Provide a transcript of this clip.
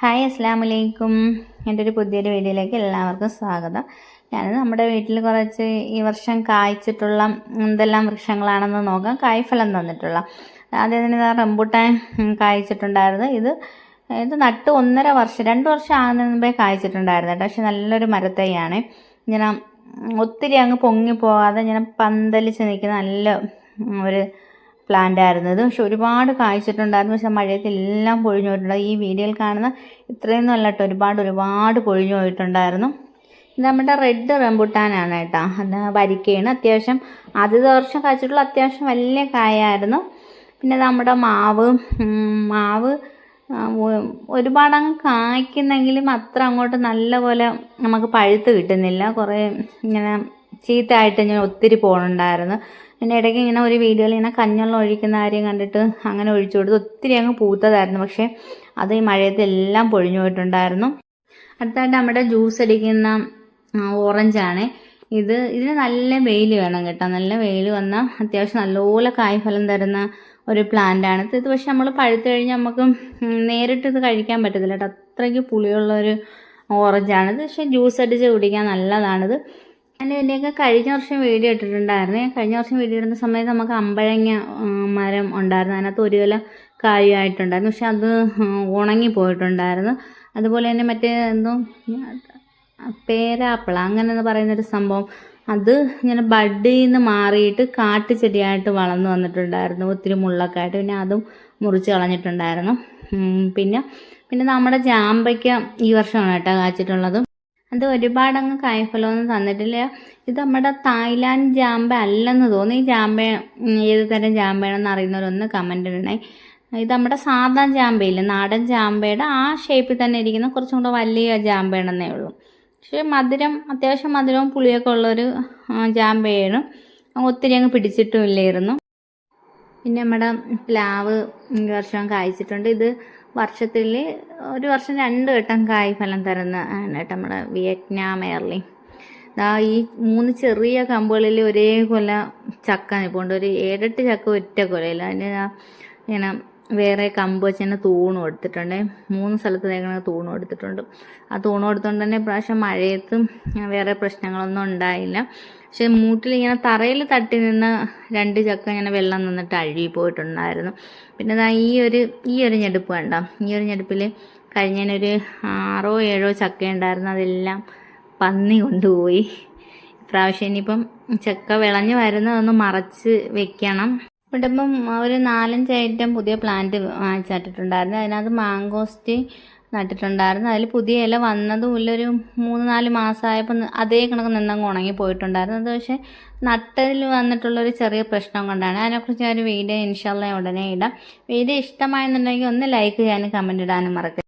Hi അസ്സാം വലൈക്കും എന്റെ ഒരു പുതിയൊരു വീഡിയോയിലേക്ക് എല്ലാവർക്കും സ്വാഗതം. ഞാൻ നമ്മുടെ വീട്ടിൽ കുറച്ച് ഈ വർഷം കായ്ച്ചിട്ടുള്ള എന്തെല്ലാം വൃക്ഷങ്ങളാണെന്ന് നോക്കാം. കായ്ഫലം തന്നിട്ടുള്ള. ആദ്യം തന്നെ റംബൂട്ടാൻ കായ്ച്ചിട്ടുണ്ടായിരുന്നു. ഇത് ഇത് നട്ട് ഒന്നര വർഷം രണ്ട് വർഷം ആകുന്നതിന് മുമ്പേ കായ്ച്ചിട്ടുണ്ടായിരുന്നു കേട്ടോ. പക്ഷെ നല്ലൊരു മരത്തൈയാണ്. ഇങ്ങനെ ഒത്തിരി അങ്ങ് പൊങ്ങി പോകാതെ ഇങ്ങനെ പന്തലിച്ച് നിൽക്കുന്ന നല്ല ഒരു പ്ലാന്റ് ആയിരുന്നു പക്ഷെ ഒരുപാട് കായ്ച്ചിട്ടുണ്ടായിരുന്നു. പക്ഷെ മഴയത്ത് എല്ലാം പൊഴിഞ്ഞു പോയിട്ടുണ്ട്. ഈ വീഡിയോയിൽ കാണുന്ന ഇത്രയൊന്നും അല്ല കേട്ടോ ഒരുപാട് ഒരുപാട് പൊഴിഞ്ഞു പോയിട്ടുണ്ടായിരുന്നു. ഇത് നമ്മുടെ റെഡ് റംബുട്ടാനാണ് കേട്ടോ. അത് വരിക്കയാണ്. അത്യാവശ്യം ആദ്യത്തെ വർഷം കായ്ച്ചിട്ടുള്ള അത്യാവശ്യം വലിയ കായായിരുന്നു. പിന്നെ നമ്മുടെ മാവ് മാവ് ഒരുപാട് അങ്ങ് കായ്ക്കുന്നെങ്കിലും അത്ര അങ്ങോട്ട് നല്ലപോലെ നമുക്ക് പഴുത്ത് കിട്ടുന്നില്ല. കുറേ ഇങ്ങനെ ചീത്തയായിട്ട് ഞാൻ ഒത്തിരി പോകണുണ്ടായിരുന്നു പിന്നെ ഇടയ്ക്ക് ഇങ്ങനെ ഒരു വീഡിയോയിൽ ഇങ്ങനെ കഞ്ഞെള്ളം ഒഴിക്കുന്ന കാര്യം കണ്ടിട്ട് അങ്ങനെ ഒഴിച്ചു കൊടുത്ത്. ഒത്തിരി അങ്ങ് പൂത്തതായിരുന്നു. പക്ഷേ അത് ഈ മഴയത്ത് എല്ലാം പൊഴിഞ്ഞു പോയിട്ടുണ്ടായിരുന്നു. അടുത്തായിട്ട് നമ്മുടെ ജ്യൂസ് അടിക്കുന്ന ഓറഞ്ചാണ് ഇത് ഇതിന് നല്ല വെയിൽ വേണം കേട്ടോ. നല്ല വെയിൽ വന്നാൽ അത്യാവശ്യം നല്ലപോലെ കായ്ഫലം തരുന്ന ഒരു പ്ലാന്റ് ആണ്. ഇത് പക്ഷെ നമ്മൾ പഴുത്ത് കഴിഞ്ഞാൽ നമുക്ക് നേരിട്ട് ഇത് കഴിക്കാൻ പറ്റത്തില്ല കേട്ടോ. അത്രയ്ക്ക് പുളിയുള്ള ഒരു ഓറഞ്ചാണിത് പക്ഷേ ജ്യൂസ് അടിച്ച് കുടിക്കാൻ നല്ലതാണിത്. ഞാൻ ഇതിന്റെയൊക്കെ കഴിഞ്ഞ വർഷം വീഡിയോ ഇട്ടിട്ടുണ്ടായിരുന്നു. ഞാൻ കഴിഞ്ഞ വർഷം വീഡിയോ ഇടുന്ന സമയത്ത് നമുക്ക് അമ്പഴങ്ങ മരം ഉണ്ടായിരുന്നു. അതിനകത്ത് ഒരു വില കായുമായിട്ടുണ്ടായിരുന്നു. പക്ഷെ അത് ഉണങ്ങി പോയിട്ടുണ്ടായിരുന്നു. അതുപോലെ തന്നെ മറ്റേ എന്തോ പേരാപ്പിള അങ്ങനെ എന്ന് പറയുന്നൊരു സംഭവം. അത് ഇങ്ങനെ ബഡിൽ നിന്ന് മാറിയിട്ട് കാട്ടുചെടിയായിട്ട് വളർന്നു വന്നിട്ടുണ്ടായിരുന്നു. ഒത്തിരി മുള്ളൊക്കെ ആയിട്ട് പിന്നെ അതും മുറിച്ച് കളഞ്ഞിട്ടുണ്ടായിരുന്നു. പിന്നെ പിന്നെ നമ്മുടെ ജാമ്പയ്ക്ക ഈ വർഷമാണ് കേട്ടോ കാച്ചിട്ടുള്ളത്. അത് ഒരുപാടങ്ങ് കായ്ഫലമൊന്നും തന്നിട്ടില്ല. ഇത് നമ്മുടെ തായ്ലാൻഡ് ജാമ്പ അല്ലെന്ന് തോന്നി ഈ ജാമ്പ ഏത് തരം ജാമ്പയാണെന്ന് അറിയുന്നവരൊന്ന് കമന്റ് ഇടണേ. ഇത് നമ്മുടെ സാധാ ജാമ്പയില്ല നാടൻ ജാമ്പയുടെ ആ ഷേപ്പിൽ തന്നെ ഇരിക്കുന്ന കുറച്ചും കൂടെ വലിയ ജാമ്പയാണെന്നേ ഉള്ളൂ. പക്ഷേ മധുരം അത്യാവശ്യം മധുരവും പുളിയൊക്കെ ഉള്ളൊരു ജാമ്പയാണ്. ഒത്തിരി അങ്ങ് പിടിച്ചിട്ടും ഇല്ലായിരുന്നു. പിന്നെ നമ്മുടെ പ്ലാവ് ഈ വർഷം കായ്ച്ചിട്ടുണ്ട്. ഇത് വർഷത്തിൽ ഒരു വർഷം രണ്ട് വട്ടം കായ് ഫലം തരുന്ന ആണ് നമ്മുടെ വിയറ്റ്നാം എയർലി ദാ ഈ മൂന്ന് ചെറിയ കമ്പുകളിൽ ഒരേ കൊല ചക്ക നിൽപ്പുണ്ട് ഒരു ഏഴെട്ട് ചക്ക ഒറ്റ കൊലയില്ല അതിന് ഇങ്ങനെ വേറെ കമ്പ് വെച്ച് തന്നെ തൂണും കൊടുത്തിട്ടുണ്ട് മൂന്ന് സ്ഥലത്ത് തേക്കണ തൂണും കൊടുത്തിട്ടുണ്ട് ആ തൂണ് എടുത്തുകൊണ്ട് തന്നെ ഇപ്രാവശ്യം മഴയത്തും വേറെ പ്രശ്നങ്ങളൊന്നും ഉണ്ടായില്ല. പക്ഷെ മൂട്ടിൽ ഇങ്ങനെ തറയിൽ തട്ടി നിന്ന് രണ്ട് ചക്ക ഇങ്ങനെ വെള്ളം നിന്നിട്ട് അഴുകി പോയിട്ടുണ്ടായിരുന്നു. പിന്നെ ഇതാ ഈ ഒരു ഈ ഒരു ഞെടുപ്പ് കണ്ടോ? ഈ ഒരു ഞെടുപ്പിൽ കഴിഞ്ഞതിനൊരു ആറോ ഏഴോ ചക്ക ഉണ്ടായിരുന്നു. അതെല്ലാം പന്നി കൊണ്ടുപോയി. ഇപ്രാവശ്യം ഇനിയിപ്പം ചക്ക വിളഞ്ഞ് വരുന്നതൊന്ന് മറച്ച് വെക്കണം. ഇവിടെ ഇപ്പം ഒരു നാലഞ്ച് ഐറ്റം പുതിയ പ്ലാന്റ് വാങ്ങിച്ചിട്ടുണ്ടായിരുന്നു അതിനകത്ത് മാങ്കോസ്റ്റ് നട്ടിട്ടുണ്ടായിരുന്നു. അതിൽ പുതിയ ഇല വന്നതും ഇല്ല ഒരു മൂന്ന് നാല് മാസമായപ്പോൾ അതേ കണക്ക് നിന്നങ്ങ് ഉണങ്ങി പോയിട്ടുണ്ടായിരുന്നു. അത് പക്ഷേ നട്ടതിൽ വന്നിട്ടുള്ളൊരു ചെറിയ പ്രശ്നം കൊണ്ടാണ്. അതിനെക്കുറിച്ച് ഞാൻ ഒരു വീഡിയോ ഇൻഷാല്ല ഉടനെ ഇടാം. വീഡിയോ ഇഷ്ടമായെന്നുണ്ടെങ്കിൽ ഒന്ന് ലൈക്ക് ചെയ്യാനും കമന്റ് ഇടാനും മറക്കരുത്.